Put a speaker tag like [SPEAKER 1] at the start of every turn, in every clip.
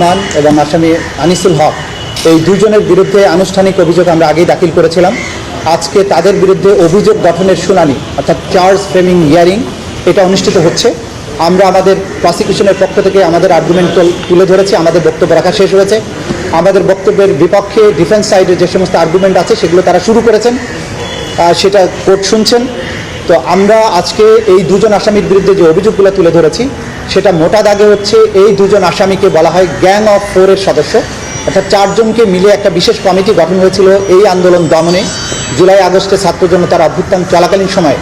[SPEAKER 1] রহমান এবং আসামি আনিসুল হক। এই দুজনের বিরুদ্ধে আনুষ্ঠানিক অভিযোগ আমরা আগেই দাখিল করেছিলাম। আজকে তাদের বিরুদ্ধে অভিযোগ গঠনের শুনানি, অর্থাৎ চার্জ ফ্রেমিং হিয়ারিং, এটা অনুষ্ঠিত হচ্ছে। আমরা আমাদের প্রসিকিউশনের পক্ষ থেকে আমাদের আর্গুমেন্ট তুলে ধরেছি, আমাদের বক্তব্য রাখা শেষ হয়েছে। আমাদের বক্তব্যের বিপক্ষে ডিফেন্স সাইডে যে সমস্ত আর্গুমেন্ট আছে, সেগুলো তারা শুরু করেছেন সেটা কোর্ট শুনছেন। তো আমরা আজকে এই দুজন আসামির বিরুদ্ধে যে অভিযোগগুলো তুলে ধরেছি সেটা মোটা দাগে হচ্ছে। এই দুজন আসামিকে বলা হয় গ্যাং অফ ফোরের সদস্য। অর্থাৎ চারজনকে মিলে একটা বিশেষ কমিটি গঠন হয়েছিল এই আন্দোলন দমনে। জুলাই আগস্টে ছাত্র জনতার অভ্যুত্থান চলাকালীন সময়ে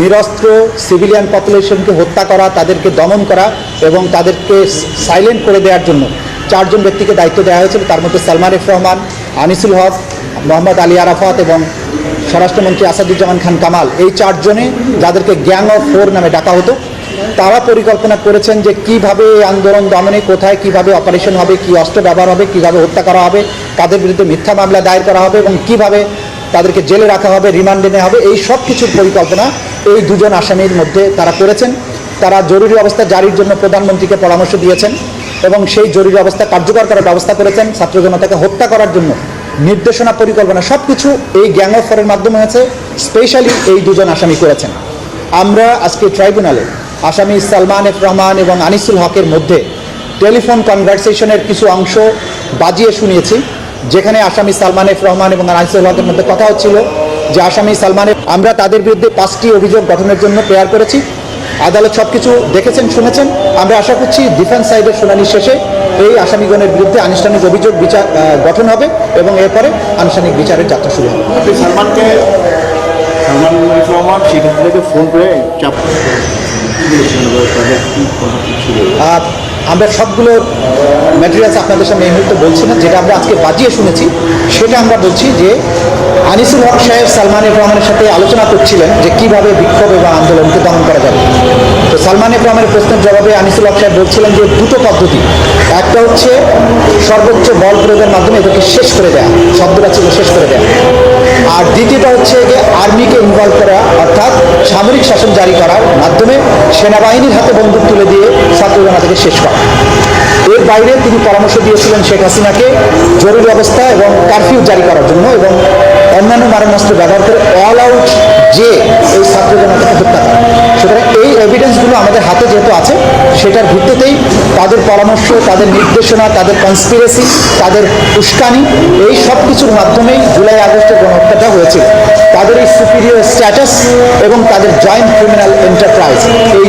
[SPEAKER 1] নিরস্ত্র সিভিলিয়ান পপুলেশনকে হত্যা করা, তাদেরকে দমন করা এবং তাদেরকে সাইলেন্ট করে দেওয়ার জন্য চারজন ব্যক্তিকে দায়িত্ব দেওয়া হয়েছিল। তার মধ্যে সালমান এফ রহমান, আনিসুল হক, মোহাম্মদ আলী আরাফাত এবং স্বরাষ্ট্রমন্ত্রী আসাদুজ্জামান খান কামাল। এই চারজনে যাদেরকে গ্যাং অফ ফোর নামে ডাকা হতো তারা পরিকল্পনা করেছেন যে কীভাবে এই আন্দোলন দমনে, কোথায় কীভাবে অপারেশন হবে, কি অস্ত্র ব্যবহার হবে, কীভাবে হত্যা করা হবে, তাদের বিরুদ্ধে মিথ্যা মামলা দায়ের করা হবে এবং কীভাবে তাদেরকে জেলে রাখা হবে রিমান্ডে নেওয়া হবে, এই সব কিছুর পরিকল্পনা এই দুজন আসামির মধ্যে তারা করেছেন। তারা জরুরি অবস্থা জারির জন্য প্রধানমন্ত্রীকে পরামর্শ দিয়েছেন এবং সেই জরুরি অবস্থা কার্যকর করার ব্যবস্থা করেছেন। ছাত্র জনতাকে হত্যা করার জন্য নির্দেশনা, পরিকল্পনা সব কিছু এই গ্যাং অফ ফরের মাধ্যমে হয়েছে। স্পেশালি এই দুজন আসামি করেছেন। আমরা আজকে ট্রাইব্যুনালে আসামি সালমান এফ রহমান এবং আনিসুল হকের মধ্যে টেলিফোন কনভারসেশনের কিছু অংশ বাজিয়ে শুনিয়েছি, যেখানে আসামি সালমান এফ রহমান এবং আনিসুল হকের মধ্যে কথা হচ্ছিল যে আসামি সালমান এফ- আমরা তাদের বিরুদ্ধে পাঁচটি অভিযোগ গঠনের জন্য প্রেয়ার করেছি। আদালত সব কিছু দেখেছেন, শুনেছেন। আমরা আশা করছি ডিফেন্স সাইডের শুনানি শেষে এই আসামিগণের বিরুদ্ধে আনুষ্ঠানিক অভিযোগ বিচার গঠন হবে এবং এরপরে আনুষ্ঠানিক বিচারের যাত্রা শুরু হবে।
[SPEAKER 2] সালমানকে, সালমান সেক্ষেত্রে থেকে ফোন করে চাপ
[SPEAKER 1] আর আমরা সবগুলো ম্যাটেরিয়ালস আপনাদের সামনে এই মুহূর্তে বলছি না, যেটা আমরা আজকে বাজিয়ে শুনেছি, সেটা আমরা বলছি যে আনিসুল হক সাহেব সালমান এফ রহমানের সাথে আলোচনা করছিলেন যে কীভাবে বিক্ষোভ এবং আন্দোলনকে দমন করা যাবে। তো সালমান এফ রহমানের প্রশ্নের জবাবে আনিসুল হক সাহেব বলছিলেন যে দুটো পদ্ধতি। একটা হচ্ছে সর্বোচ্চ বল প্রয়োগের মাধ্যমে এদেরকে শেষ করে দেওয়া শব্দটা ছিল শেষ করে দেওয়া আর দ্বিতীয়টা হচ্ছে যে আর্মিকে ইনভলভ করা, অর্থাৎ সামরিক শাসন জারি করার মাধ্যমে সেনাবাহিনীর হাতে বন্দুক তুলে দিয়ে ছাত্র জনতাকে শেষ করা। এর বাইরে তিনি পরামর্শ দিয়েছিলেন শেখ হাসিনাকে জরুরি অবস্থা এবং কারফিউ জারি করার জন্য এবং অন্যান্য মারণাস্ত্র ব্যবহার করে অল আউট যে এই ছাত্র জনতাকে হত্যা করা। সুতরাং এই এভিডেন্সগুলো আমাদের হাতে যেহেতু আছে, সেটার ভিত্তিতেই তাদের পরামর্শ, তাদের নির্দেশনা, তাদের কনস্পিরেসি তাদের উস্কানি, এই সব কিছুর মাধ্যমেই জুলাই আগস্টের গণহত্যাটা হয়েছিল। তাদের এই সুপিরিয়র স্ট্যাটাস এবং তাদের জয়েন্ট ক্রিমিনাল এন্টারপ্রাইজ এই